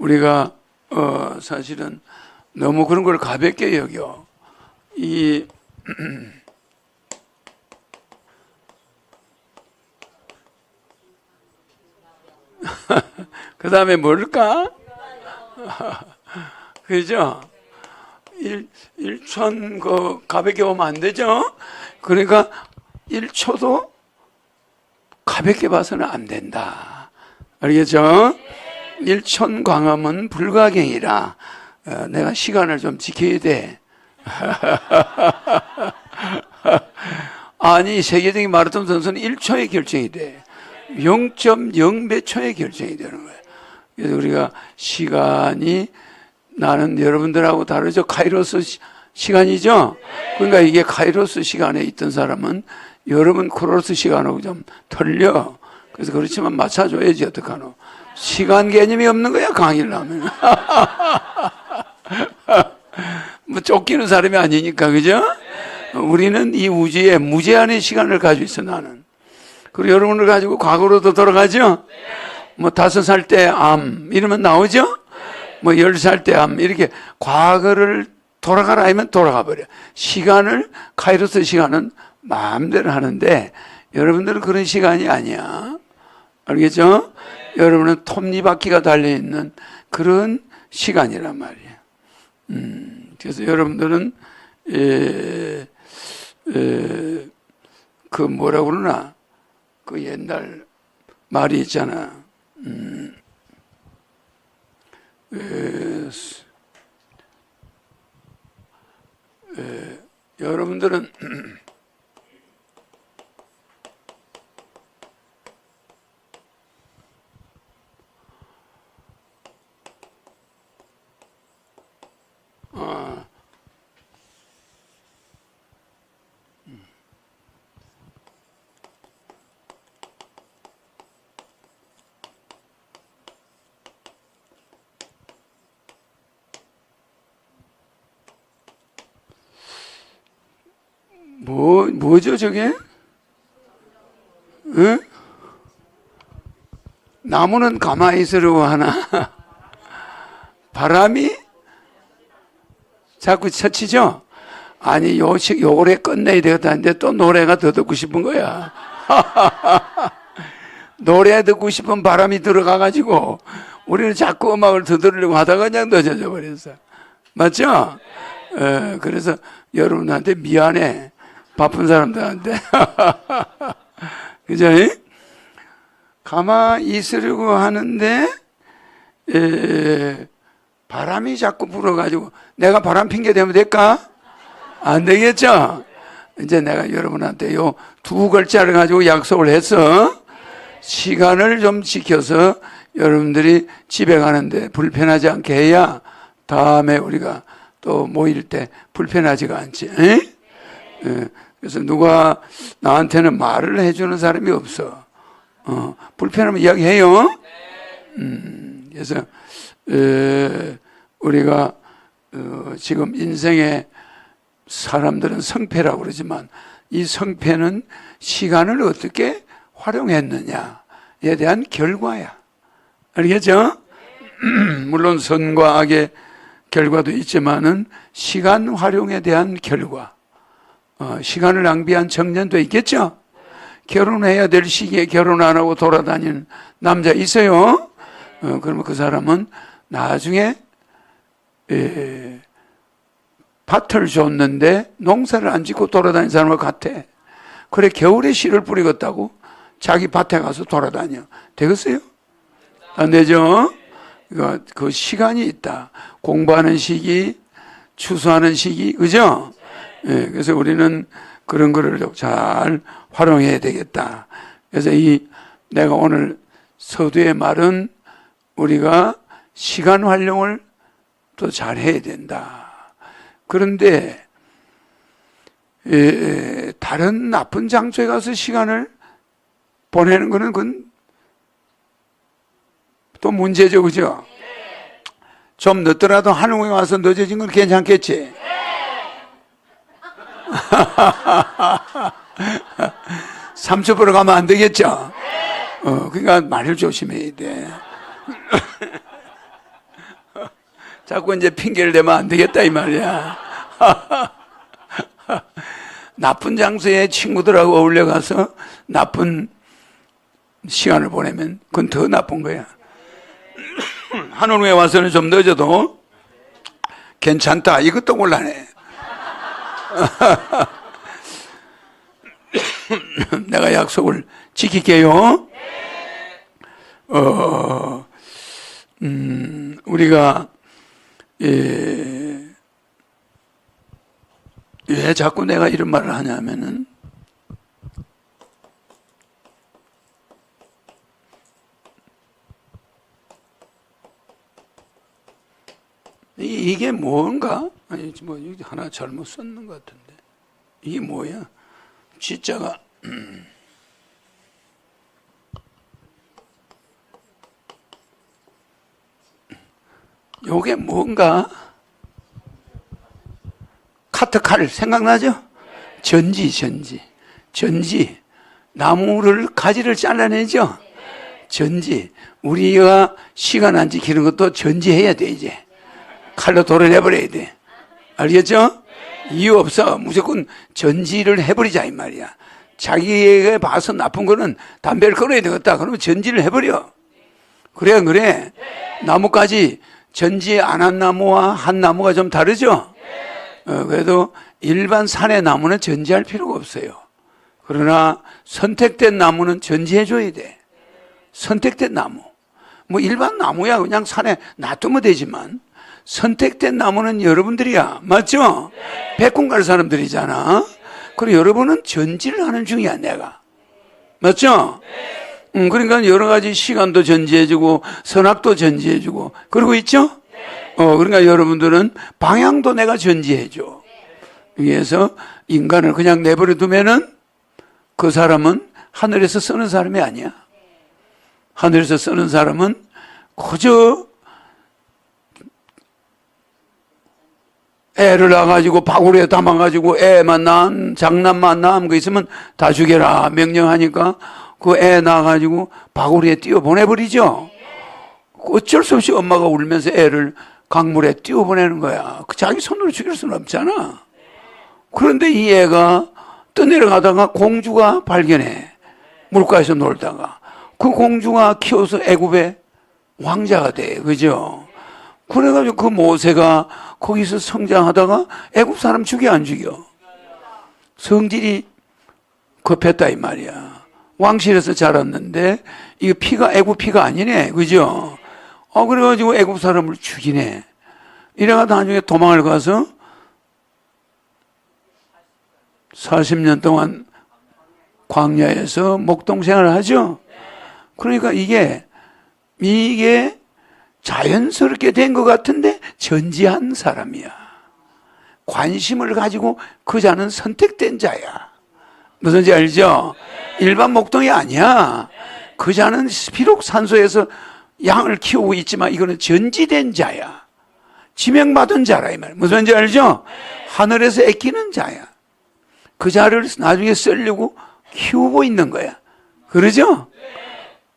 우리가 어 사실은 너무 그런 걸 가볍게 여겨. 이 그 다음에 뭘까? 그죠? 일, 일촌 그 가볍게 보면 안 되죠? 그러니까 일초도 가볍게 봐서는 안 된다. 알겠죠? 일촌 광음은 불가경이라 어, 내가 시간을 좀 지켜야 돼. 아니 세계적인 마라톤 선수는 1초에 결정이 돼. 0.0몇 초에 결정이 되는 거예요. 그래서 우리가 시간이 나는 여러분들하고 다르죠. 카이로스 시, 시간이죠. 그러니까 이게 카이로스 시간에 있던 사람은 여러분 크로스 시간하고 좀 틀려. 그래서 그렇지만 맞춰줘야지 어떡하노. 시간 개념이 없는 거야 강의를 하면. 뭐 쫓기는 사람이 아니니까 그죠? 우리는 이 우주에 무제한의 시간을 가지고 있어 나는. 그리고 여러분을 가지고 과거로도 돌아가죠? 뭐 다섯 살 때 암 이러면 나오죠? 뭐 열 살 때 암 이렇게 과거를 돌아가라 하면 돌아가 버려. 시간을 카이로스 시간은 마음대로 하는데 여러분들은 그런 시간이 아니야. 알겠죠? 여러분은 톱니바퀴가 달려 있는 그런 시간이란 말이야. 음, 그래서 여러분들은 에, 에, 그 뭐라 그러나 그 옛날 말이 있잖아. 음, 에, 스- 에, 여러분들은 아, 뭐, 뭐죠, 저게? 응? 나무는 가만히 있으려고 하나? 바람이 자꾸 쳐치죠? 아니, 요, 시- 요 노래 끝내야 되겠다는데 또 노래가 더 듣고 싶은 거야. 노래 듣고 싶은 바람이 들어가 가지고 우리는 자꾸 음악을 더 들으려고 하다가 그냥 늦어져 버렸어. 맞죠? 에, 그래서 여러분한테 미안해. 바쁜 사람들한테. 그죠? 가만히 있으려고 하는데, 에, 바람이 자꾸 불어가지고, 내가 바람 핑계 대면 될까? 안 되겠죠? 이제 내가 여러분한테 요 두 글자를 가지고 약속을 해서, 시간을 좀 지켜서 여러분들이 집에 가는데 불편하지 않게 해야 다음에 우리가 또 모일 때 불편하지가 않지. 에? 예, 그래서 누가 나한테는 말을 해주는 사람이 없어. 어, 불편하면 이야기해요. 음, 그래서 에, 우리가 어, 지금 인생의 사람들은 성패라고 그러지만 이 성패는 시간을 어떻게 활용했느냐에 대한 결과야. 알겠죠? 물론 선과 악의 결과도 있지만은 시간 활용에 대한 결과. 어, 시간을 낭비한 청년도 있겠죠? 결혼해야 될 시기에 결혼 안 하고 돌아다니는 남자 있어요? 어, 그러면 그 사람은 나중에 에, 밭을 줬는데 농사를 안 짓고 돌아다니는 사람과 같아. 그래 겨울에 씨를 뿌리겠다고 자기 밭에 가서 돌아다녀. 되겠어요? 안 되죠? 그러니까 그 시간이 있다. 공부하는 시기, 추수하는 시기, 그죠? 예, 그래서 우리는 그런 거를 잘 활용해야 되겠다. 그래서 이 내가 오늘 서두의 말은 우리가 시간 활용을 또 잘 해야 된다. 그런데 에, 다른 나쁜 장소에 가서 시간을 보내는 거는 그건 또 문제죠, 그죠? 좀 늦더라도 한국에 와서 늦어진 건 괜찮겠지? 삼초 보러 가면 안 되겠죠? 어, 그러니까 말을 조심해야 돼. 자꾸 이제 핑계를 대면 안 되겠다 이 말이야. 나쁜 장소에 친구들하고 어울려 가서 나쁜 시간을 보내면 그건 더 나쁜 거야. 한원에 와서는 좀 늦어도 괜찮다. 이것도 곤란해. 내가 약속을 지킬게요. 어, 음, 우리가, 예, 왜 자꾸 내가 이런 말을 하냐면은, 이- 이게 뭔가? 아니, 뭐, 여기 하나 잘못 썼는 것 같은데. 이게 뭐야? 진짜가, 요게 뭔가? 카트칼 생각나죠? 전지, 전지. 전지. 나무를, 가지를 잘라내죠? 전지. 우리가 시간 안 지키는 것도 전지해야 돼, 이제. 칼로 돌을 내버려야 돼. 알겠죠? 이유 없어. 무조건 전지를 해버리자, 이 말이야. 자기에게 봐서 나쁜 거는 담배를 끊어야 되겠다. 그러면 전지를 해버려. 그래, 안 그래. 나무까지 전지 안 한 나무와 한 나무가 좀 다르죠? 어, 그래도 일반 산의 나무는 전지할 필요가 없어요. 그러나 선택된 나무는 전지해줘야 돼. 선택된 나무. 뭐 일반 나무야 그냥 산에 놔두면 되지만 선택된 나무는 여러분들이야. 맞죠? 백군 갈 사람들이잖아. 그리고 여러분은 전지를 하는 중이야, 내가. 맞죠? 음, 그러니까 여러 가지 시간도 전지해주고, 선악도 전지해주고, 그러고 있죠? 어, 그러니까 여러분들은 방향도 내가 전지해줘. 위해서 인간을 그냥 내버려 두면은 그 사람은 하늘에서 쓰는 사람이 아니야. 하늘에서 쓰는 사람은 그저 애를 낳아가지고 바구리에 담아가지고 애만 낳은 장남만 낳은 거 있으면 다 죽여라 명령하니까 그 애 낳아가지고 바구리에 띄워 보내버리죠. 어쩔 수 없이 엄마가 울면서 애를 강물에 띄워 보내는 거야. 그 자기 손으로 죽일 수는 없잖아. 그런데 이 애가 떠내려가다가 공주가 발견해. 물가에서 놀다가 그 공주가 키워서 애굽의 왕자가 돼. 그죠? 그래가지고 그 모세가 거기서 성장하다가 애굽 사람 죽여 안 죽여? 성질이 급했다 이 말이야. 왕실에서 자랐는데 이거 피가 애굽 피가 아니네, 그죠? 어 그래가지고 애굽 사람을 죽이네. 이래가 나중에 도망을 가서 40년 동안 광야에서 목동 생활을 하죠. 그러니까 이게 이게 자연스럽게 된 것 같은데 전지한 사람이야. 관심을 가지고 그 자는 선택된 자야. 무슨 지 알죠? 일반 목동이 아니야. 그 자는 비록 산소에서 양을 키우고 있지만 이거는 전지된 자야. 지명받은 자라 이 말. 무슨지 알죠? 하늘에서 애끼는 자야. 그 자를 나중에 쓰려고 키우고 있는 거야. 그러죠?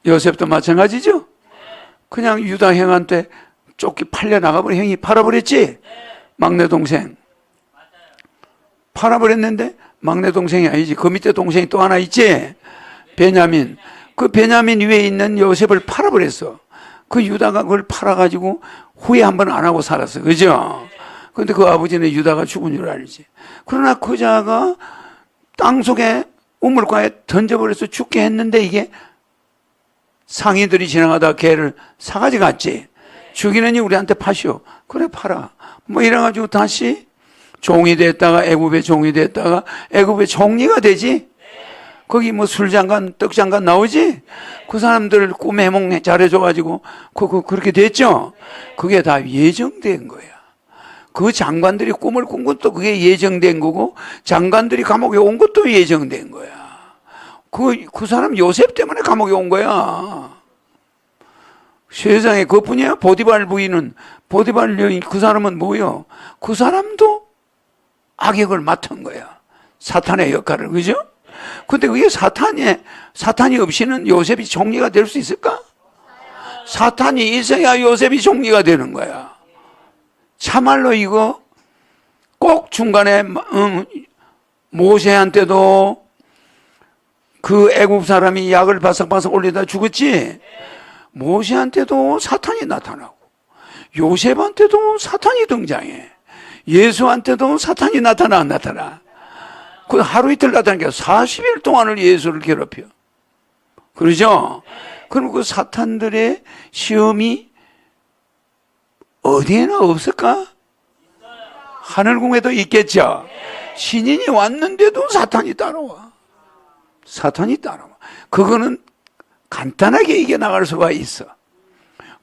요셉도 마찬가지죠? 그냥 유다 형한테 쫓기 팔려 나가버린 형이 팔아버렸지? 막내 동생. 팔아버렸는데 막내 동생이 아니지. 그 밑에 동생이 또 하나 있지? 베냐민. 그 베냐민 위에 있는 요셉을 팔아버렸어. 그 유다가 그걸 팔아가지고 후회 한 번 안 하고 살았어. 그죠? 근데 그 아버지는 유다가 죽은 줄 알지. 그러나 그 자가 땅 속에 우물가에 던져버려서 죽게 했는데 이게 상인들이 지나가다 개를 사가지 갔지. 죽이느니 우리한테 파시오. 그래 팔아. 뭐 이래가지고 다시 종이 됐다가 애굽의 종이 됐다가 애굽의 종리가 되지. 거기 뭐 술장관, 떡장관 나오지? 그 사람들 꿈에 해몽 잘해줘가지고 그, 그, 그렇게 됐죠? 그게 다 예정된 거야. 그 장관들이 꿈을 꾼 것도 그게 예정된 거고 장관들이 감옥에 온 것도 예정된 거야. 그, 그 사람 요셉 때문에 감옥에 온 거야. 세상에 그뿐이야? 보디발 부인은, 보디발 여인, 그 사람은 뭐요? 그 사람도 악역을 맡은 거야. 사탄의 역할을, 그죠? 근데 그게 사탄이, 사탄이 없이는 요셉이 종리가 될 수 있을까? 사탄이 있어야 요셉이 종리가 되는 거야. 참말로 이거 꼭 중간에 음, 모세한테도 그 애국 사람이 약을 바삭바삭 올리다 죽었지. 모세한테도 사탄이 나타나고 요셉한테도 사탄이 등장해. 예수한테도 사탄이 나타나 안 나타나. 그 하루 이틀 나타나는 게 40일 동안을 예수를 괴롭혀. 그러죠? 그럼 그 사탄들의 시험이 어디에나 없을까? 하늘궁에도 있겠죠. 신인이 왔는데도 사탄이 따라와. 사탄이 따라와. 그거는 간단하게 이겨나갈 수가 있어.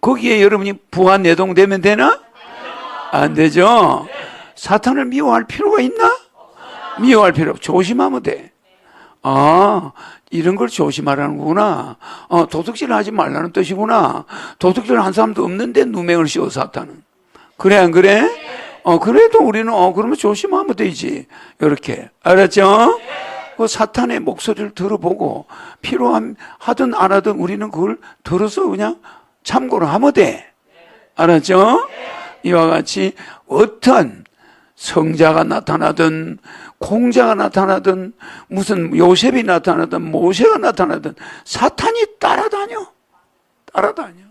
거기에 여러분이 부하 내동되면 되나? 안 되죠? 사탄을 미워할 필요가 있나? 미워할 필요 없. 조심하면 돼. 아, 이런 걸 조심하라는구나. 어, 도둑질 하지 말라는 뜻이구나. 도둑질 한 사람도 없는데 누명을 씌워 사탄은. 그래, 안 그래? 어, 그래도 우리는, 어, 그러면 조심하면 되지. 이렇게. 알았죠? 그 사탄의 목소리를 들어보고 필요함 하든 안 하든 우리는 그걸 들어서 그냥 참고를 하면 돼. 알았죠? 이와 같이 어떤 성자가 나타나든 공자가 나타나든 무슨 요셉이 나타나든 모세가 나타나든 사탄이 따라다녀. 따라다녀.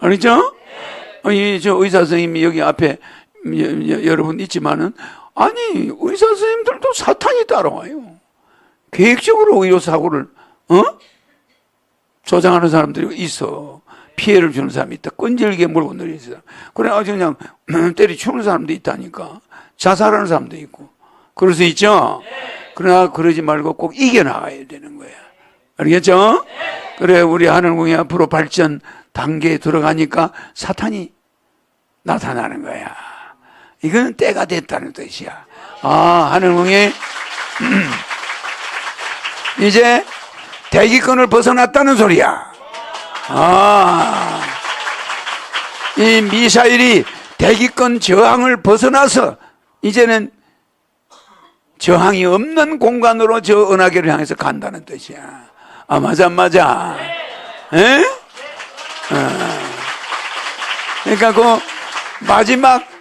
알죠? 이 저 의사 선생님이 여기 앞에 여러분 있지만은 아니 의사 선생님들도 사탄이 따라와요. 계획적으로 의료 사고를 어 조장하는 사람들이 있어. 피해를 주는 사람이 있다. 끈질기게 물고 늘리는 사 그래 아주 그냥 때리치는 사람도 있다니까. 자살하는 사람도 있고. 그럴 수 있죠. 그러나 그러지 말고 꼭 이겨나가야 되는 거야. 알겠죠? 그래 우리 하늘궁이 앞으로 발전 단계에 들어가니까 사탄이 나타나는 거야. 이거는 때가 됐다는 뜻이야. 아, 하늘궁이 이제 대기권을 벗어났다는 소리야. 아, 이 미사일이 대기권 저항을 벗어나서 이제는 저항이 없는 공간으로 저 은하계를 향해서 간다는 뜻이야. 아, 맞아, 맞아. 에? 아. 그러니까 그 마지막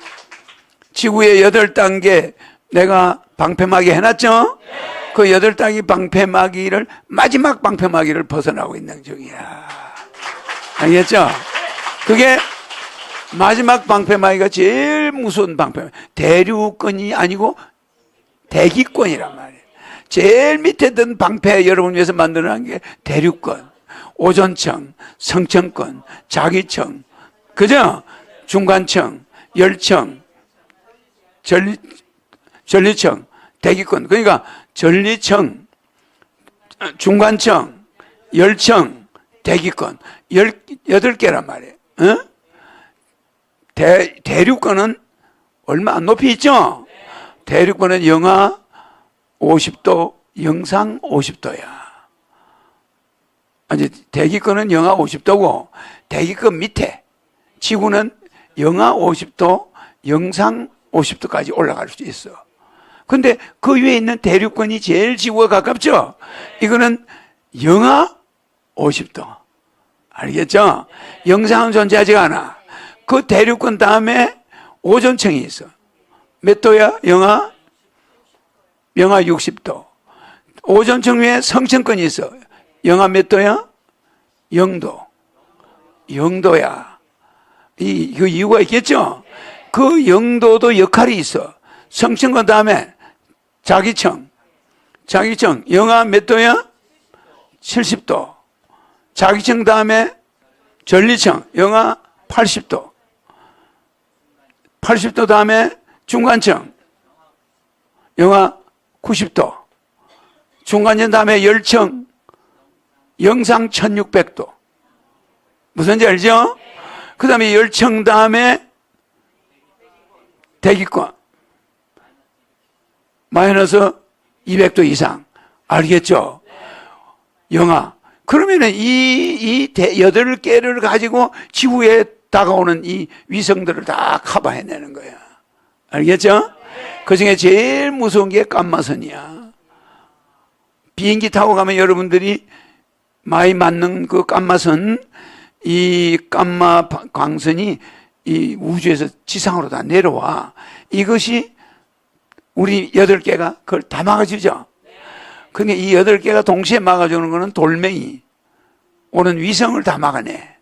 지구의 여덟 단계 내가 방패막이 해놨죠? 그 여덟 단계 방패막이를 마지막 방패막이를 벗어나고 있는 중이야. 알겠죠? 그게 마지막 방패막이가 제일 무서운 방패. 대류권이 아니고 대기권이란 말이에요. 제일 밑에 든 방패 여러분 위해서 만들어낸 게 대류권, 오존청, 성청권, 자기청, 그죠? 중간청, 열청, 전리, 전리청, 대기권. 그러니까 전리청, 중간청, 열청, 대기권. 열, 여덟 개란 말이에요. 어? 대, 대륙권은 얼마 안 높이 있죠? 대륙권은 영하 50도, 영상 50도야. 아니, 대기권은 영하 50도고, 대기권 밑에, 지구는 영하 50도, 영상 50도까지 올라갈 수 있어. 근데 그 위에 있는 대륙권이 제일 지구가 가깝죠? 이거는 영하 50도. 알겠죠? 영상은 존재하지 않아. 그 대륙권 다음에 오존층이 있어. 몇 도야? 영하? 영하 60도. 오존층 위에 성층권이 있어. 영하 몇 도야? 0도. 0도야. 이, 그 이유가 있겠죠? 그 영도도 역할이 있어. 성층권 다음에 자기청. 자기청. 영하 몇 도야? 70도. 자기청 다음에 전리청. 영하 80도. 80도 다음에 중간청. 영하 90도. 중간청 다음에 열청. 영상 1600도. 무슨 지 알죠? 그 다음에 열청 다음에 대기권. 마이너스 200도 이상. 알겠죠? 영하. 그러면은 이, 이 대, 여덟 개를 가지고 지구에 다가오는 이 위성들을 다 커버해내는 거야. 알겠죠? 그 중에 제일 무서운 게 감마선이야. 비행기 타고 가면 여러분들이 많이 맞는 그 감마선, 이 감마 광선이 이 우주에서 지상으로 다 내려와. 이것이 우리 여덟 개가 그걸 다 막아주죠. 근데 이 여덟 개가 동시에 막아주는 거는 돌멩이. 오는 위성을 다 막아내.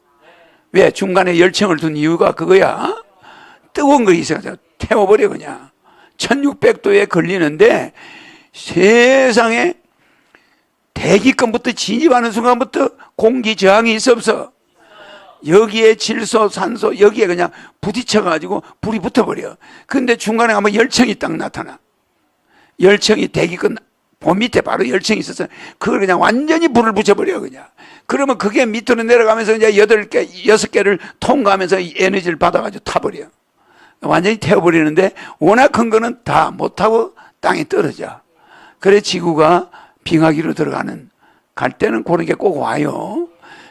왜? 중간에 열청을 둔 이유가 그거야. 뜨거운 거 있어서 태워버려, 그냥. 1600도에 걸리는데 세상에 대기권부터 진입하는 순간부터 공기 저항이 있어 없어. 여기에 질소, 산소, 여기에 그냥 부딪혀가지고 불이 붙어버려. 근데 중간에 가면 열청이 딱 나타나. 열청이 대기권 봄 밑에 바로 열청이 있어서 그걸 그냥 완전히 불을 붙여버려 그냥. 그러면 그게 밑으로 내려가면서 이제 여덟 개, 여섯 개를 통과하면서 이 에너지를 받아가지고 타버려. 완전히 태워버리는데 워낙 큰 거는 다 못하고 땅에 떨어져. 그래 지구가 빙하기로 들어가는 갈 때는 그런 게 꼭 와요.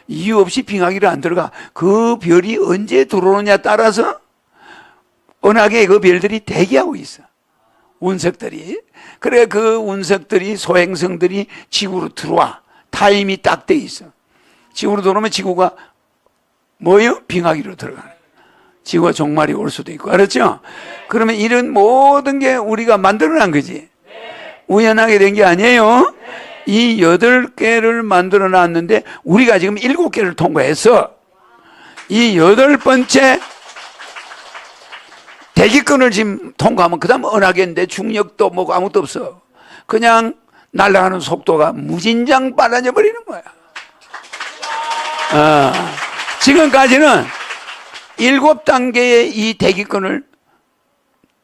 이유 없이 빙하기로 안 들어가. 그 별이 언제 들어오느냐 따라서 은하계 그 별들이 대기하고 있어. 운석들이. 그래 그 운석들이 소행성들이 지구로 들어와. 타임이 딱 돼 있어. 지구로 들어오면 지구가 뭐요? 빙하기로 들어가는. 지구가 종말이 올 수도 있고. 알았죠? 그러면 이런 모든 게 우리가 만들어낸 거지. 우연하게 된 게 아니에요. 이 여덟 개를 만들어 놨는데 우리가 지금 일곱 개를 통과했어. 이 여덟 번째 대기권을 지금 통과하면 그 다음 은하계인데 중력도 뭐 아무것도 없어. 그냥 날아가는 속도가 무진장 빨라져 버리는 거야. 아, 지금까지는 일곱 단계의 이 대기권을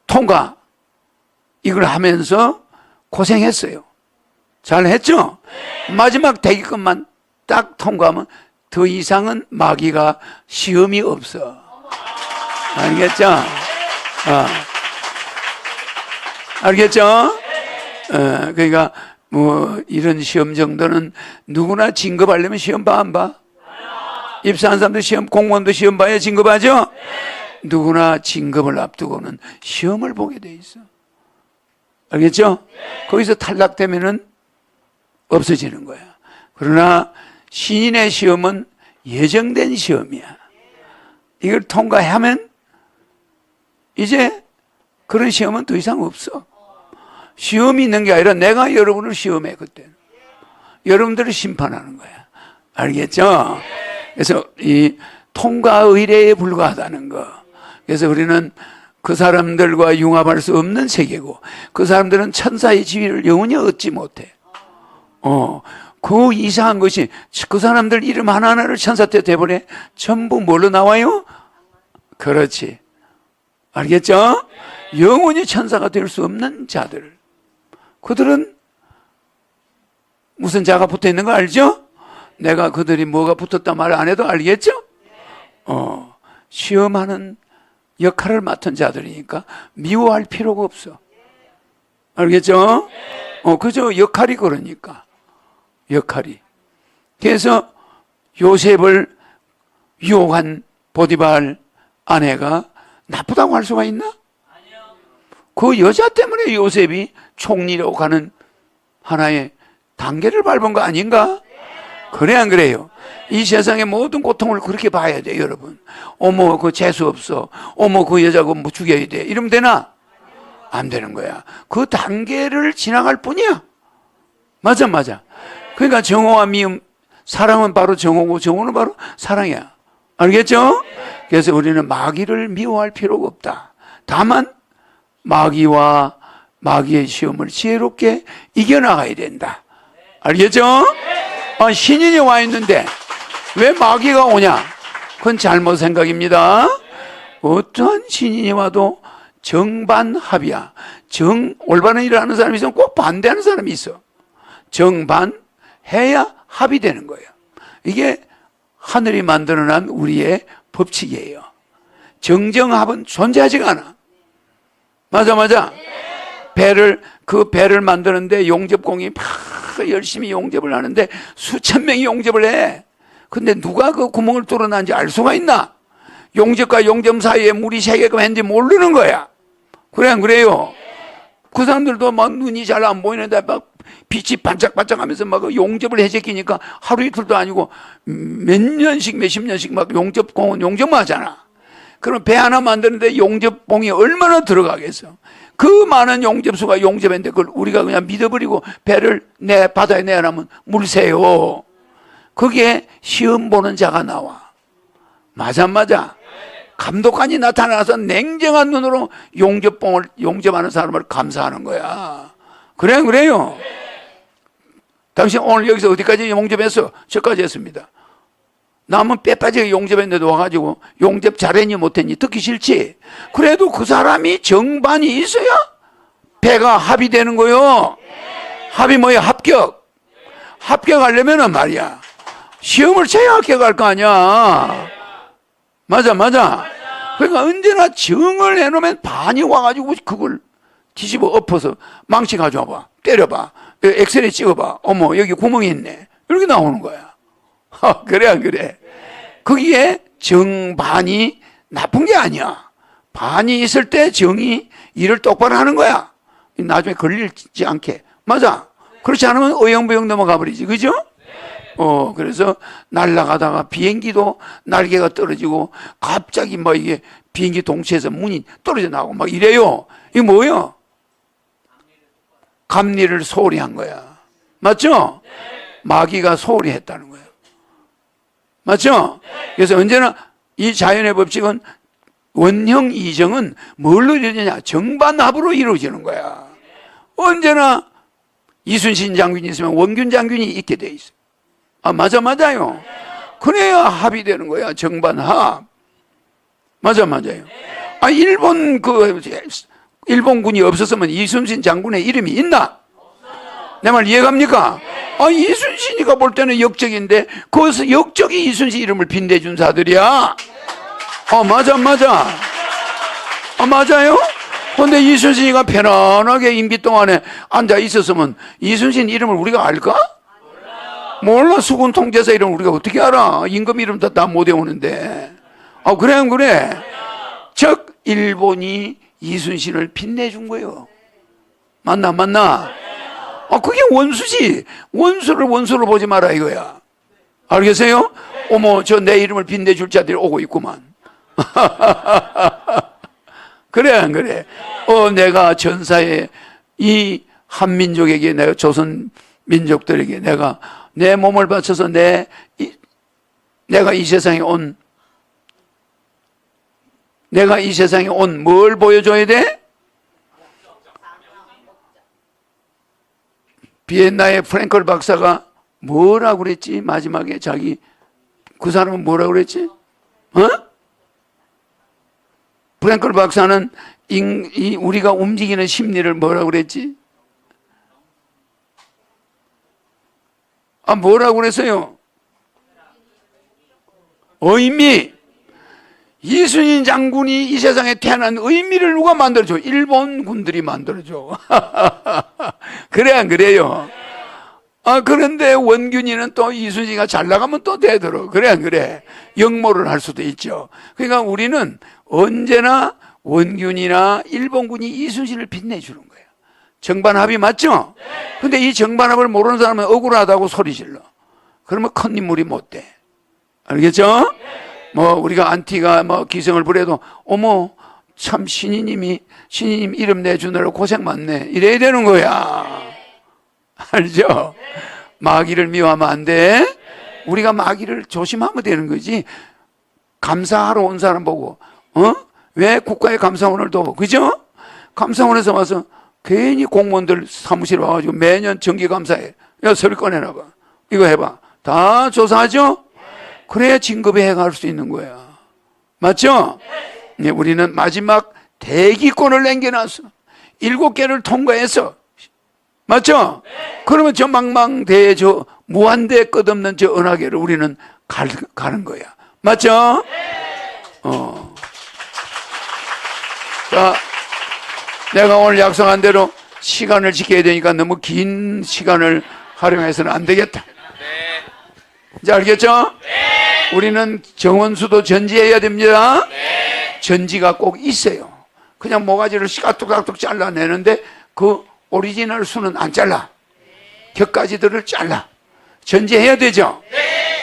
통과 이걸 하면서 고생했어요. 잘 했죠? 마지막 대기권만 딱 통과하면 더 이상은 마귀가 시험이 없어. 알겠죠? 어. 알겠죠? 어, 그러니까 뭐 이런 시험 정도는 누구나 진급하려면 시험 봐 안 봐? 입사한 사람도 시험 공무원도 시험 봐야 진급하죠? 누구나 진급을 앞두고는 시험을 보게 돼 있어. 알겠죠? 거기서 탈락되면은 없어지는 거야. 그러나 신인의 시험은 예정된 시험이야. 이걸 통과하면 이제 그런 시험은 더 이상 없어. 시험이 있는 게 아니라 내가 여러분을 시험해, 그때. 여러분들을 심판하는 거야. 알겠죠? 그래서 이 통과 의례에 불과하다는 거. 그래서 우리는 그 사람들과 융합할 수 없는 세계고 그 사람들은 천사의 지위를 영원히 얻지 못해. 어, 그 이상한 것이 그 사람들 이름 하나하나를 천사 때 돼버려 전부 뭘로 나와요? 그렇지. 알겠죠? 영원히 천사가 될 수 없는 자들. 그들은 무슨 자가 붙어 있는 거 알죠? 내가 그들이 뭐가 붙었다 말 안 해도 알겠죠? 어, 시험하는 역할을 맡은 자들이니까 미워할 필요가 없어. 알겠죠? 어, 그저 역할이 그러니까. 역할이. 그래서 요셉을 유혹한 보디발 아내가 나쁘다고 할 수가 있나? 그 여자 때문에 요셉이 총리로 가는 하나의 단계를 밟은 거 아닌가? 그래 안 그래요? 이 세상의 모든 고통을 그렇게 봐야 돼, 여러분. 어머, 그 재수 없어. 어머, 그 여자 그뭐 죽여야 돼. 이러면 되나? 안 되는 거야. 그 단계를 지나갈 뿐이야. 맞아, 맞아. 그러니까 정오와 미움, 사랑은 바로 정오고 정오는 바로 사랑이야. 알겠죠? 그래서 우리는 마귀를 미워할 필요가 없다. 다만 마귀와 마귀의 시험을 지혜롭게 이겨나가야 된다. 알겠죠? 아, 신인이 와 있는데 왜 마귀가 오냐? 그건 잘못 생각입니다. 어떠한 신인이 와도 정반합이야. 정, 올바른 일을 하는 사람이 있으면 꼭 반대하는 사람이 있어. 정반, 해야 합이 되는 거예요. 이게 하늘이 만들어낸 우리의 법칙이에요. 정정합은 존재하지가 않아. 맞아, 맞아. 배를, 그 배를 만드는데 용접공이 막 열심히 용접을 하는데 수천 명이 용접을 해. 근데 누가 그 구멍을 뚫어놨는지 알 수가 있나? 용접과 용접 사이에 물이 세 개가 했는지 모르는 거야. 그래, 안 그래요? 그 사람들도 막 눈이 잘 안 보이는데 막 빛이 반짝반짝 하면서 막 용접을 해제끼니까 하루 이틀도 아니고 몇 년씩, 몇십 년씩 막 용접공은 용접만 하잖아. 그럼 배 하나 만드는데 용접봉이 얼마나 들어가겠어? 그 많은 용접수가 용접했는데 그걸 우리가 그냥 믿어버리고 배를 내 바다에 내놓으면 물새요. 거기에 시험 보는 자가 나와. 맞아, 맞아. 감독관이 나타나서 냉정한 눈으로 용접봉을 용접하는 사람을 감사하는 거야. 그래, 그래요. 당신 오늘 여기서 어디까지 용접했어? 저까지 했습니다. 남은 뼈 빠지게 용접했는데도 와가지고 용접 잘했니 못했니 듣기 싫지? 그래도 그 사람이 정반이 있어야 배가 합의되는 거요. 합의 뭐야? 합격. 합격하려면은 말이야. 시험을 쳐야 합격할 거 아니야. 맞아, 맞아. 그러니까 언제나 정을 해놓으면 반이 와가지고 그걸 뒤집어 엎어서 망치 가져와봐. 때려봐. 엑스레이 찍어봐. 어머, 여기 구멍이 있네. 이렇게 나오는 거야. 아, 그래, 안 그래? 거기에 정반이 나쁜 게 아니야. 반이 있을 때 정이 일을 똑바로 하는 거야. 나중에 걸리지 않게. 맞아. 그렇지 않으면 어영부영 넘어가 버리지. 그죠? 어, 그래서 날아가다가 비행기도 날개가 떨어지고 갑자기 뭐 이게 비행기 동체에서 문이 떨어져 나오고 막 이래요. 이게 뭐예요? 감리를 소홀히 한 거야. 맞죠? 마귀가 소홀히 했다는 거예요. 맞죠? 그래서 언제나 이 자연의 법칙은 원형 이정은 뭘로 이루어지냐? 정반합으로 이루어지는 거야. 언제나 이순신 장군이 있으면 원균 장군이 있게 돼 있어. 아, 맞아, 맞아요. 그래야 합의되는 거야. 정반합. 맞아, 맞아요. 아, 일본 그, 일본군이 없었으면 이순신 장군의 이름이 있나? 내 말 이해갑니까? 아, 이순신이가 볼 때는 역적인데, 거기서 역적이 이순신 이름을 빈대준 사들이야. 아, 맞아, 맞아. 아, 맞아요? 근데 이순신이가 편안하게 임기 동안에 앉아 있었으면 이순신 이름을 우리가 알까? 몰라 수군 통제사 이름 우리가 어떻게 알아? 임금 이름 다다못 외우는데. 아 그래 안 그래? 즉 일본이 이순신을 빛내준 거예요. 맞나 맞나? 아 그게 원수지. 원수를 원수로 보지 마라 이거야. 알겠어요? 어머 저 내 이름을 빛내줄 자들이 오고 있구만. 그래 안 그래? 어 내가 전사에 이 한민족에게 내가 조선 민족들에게 내가 내 몸을 바쳐서 내 이, 내가 이 세상에 온 내가 이 세상에 온 뭘 보여줘야 돼? 비엔나의 프랭클 박사가 뭐라고 그랬지? 마지막에 자기 그 사람은 뭐라고 그랬지? 어? 프랭클 박사는 인, 이 우리가 움직이는 심리를 뭐라고 그랬지? 아, 뭐라고 그랬어요? 의미. 이순신 장군이 이 세상에 태어난 의미를 누가 만들어줘? 일본 군들이 만들어줘. 그래, 안 그래요? 아, 그런데 원균이는 또 이순신이가 잘 나가면 또 되도록. 그래, 안 그래? 역모를 할 수도 있죠. 그러니까 우리는 언제나 원균이나 일본군이 이순신을 빛내주는 거예요. 정반합이 맞죠? 근데 이 정반합을 모르는 사람은 억울하다고 소리 질러. 그러면 큰 인물이 못 돼. 알겠죠? 뭐, 우리가 안티가 뭐 기성을 부려도, 어머, 참 신이님이, 신이님 이름 내주느라 고생 많네. 이래야 되는 거야. 알죠? 마귀를 미워하면 안 돼. 우리가 마귀를 조심하면 되는 거지. 감사하러 온 사람 보고, 어? 왜 국가의 감사원을 둬? 그죠? 감사원에서 와서 괜히 공무원들 사무실 와가지고 매년 정기감사해. 야, 서류 꺼내놔봐. 이거 해봐. 다 조사하죠? 그래야 진급에 해갈 수 있는 거야. 맞죠? 네, 우리는 마지막 대기권을 남겨놨어. 일곱 개를 통과해서. 맞죠? 그러면 저 망망대해 저 무한대 끝없는 저 은하계를 우리는 갈, 가는 거야. 맞죠? 어. 자, 내가 오늘 약속한 대로 시간을 지켜야 되니까 너무 긴 시간을 활용해서는 안 되겠다. 이제 알겠죠? 우리는 정원수도 전지해야 됩니다. 전지가 꼭 있어요. 그냥 모가지를 시가뚝딱뚝 잘라내는데 그 오리지널 수는 안 잘라. 격가지들을 잘라. 전지해야 되죠?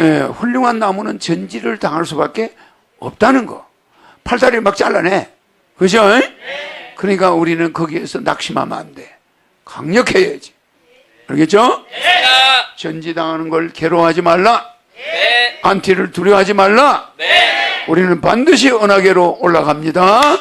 예, 훌륭한 나무는 전지를 당할 수밖에 없다는 거. 팔다리 막 잘라내. 그죠? 그러니까 우리는 거기에서 낙심하면 안 돼. 강력해야지. 알겠죠? 전지당하는 걸 괴로워하지 말라. 안티를 두려워하지 말라. 우리는 반드시 은하계로 올라갑니다.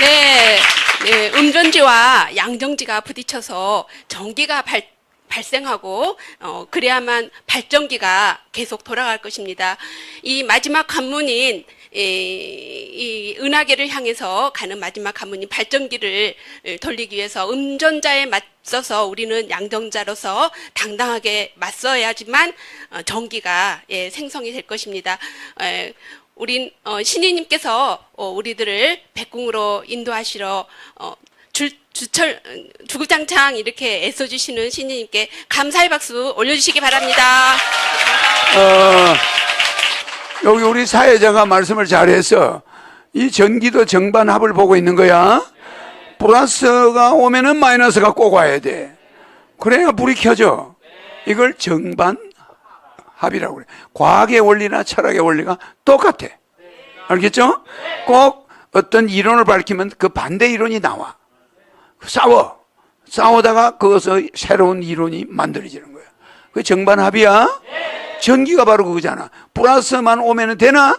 네, 네, 음전지와 양정지가 부딪혀서 전기가 발, 발생하고 어, 그래야만 발전기가 계속 돌아갈 것입니다. 이 마지막 관문인 이, 이 은하계를 향해서 가는 마지막 관문인 발전기를 돌리기 위해서 음전자에 맞서서 우리는 양정자로서 당당하게 맞서야지만 어, 전기가 예, 생성이 될 것입니다. 에, 우린 어, 신이님께서 어, 우리들을 백궁으로 인도하시러 어, 줄, 주철 주구장창 이렇게 애써주시는 신이님께 감사의 박수 올려주시기 바랍니다. 어, 여기 우리 사회자가 말씀을 잘해서 이 전기도 정반합을 보고 있는 거야. 플러스가 오면은 마이너스가 꼭 와야 돼. 그래야 불이 켜져. 이걸 정반합이라고 그래. 과학의 원리나 철학의 원리가 똑같아. 알겠죠? 꼭 어떤 이론을 밝히면 그 반대 이론이 나와. 싸워. 싸우다가 거기서 새로운 이론이 만들어지는 거야. 그 정반합이야. 전기가 바로 그거잖아. 플러스만 오면은 되나?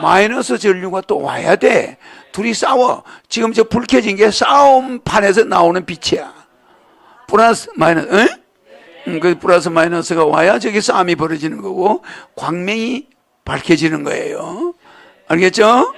마이너스 전류가 또 와야 돼. 둘이 싸워. 지금 저 불 켜진 게 싸움판에서 나오는 빛이야. 플러스 마이너스, 응? 응, 그 플러스 마이너스가 와야 저기 싸움이 벌어지는 거고 광명이 밝혀지는 거예요. 알겠죠?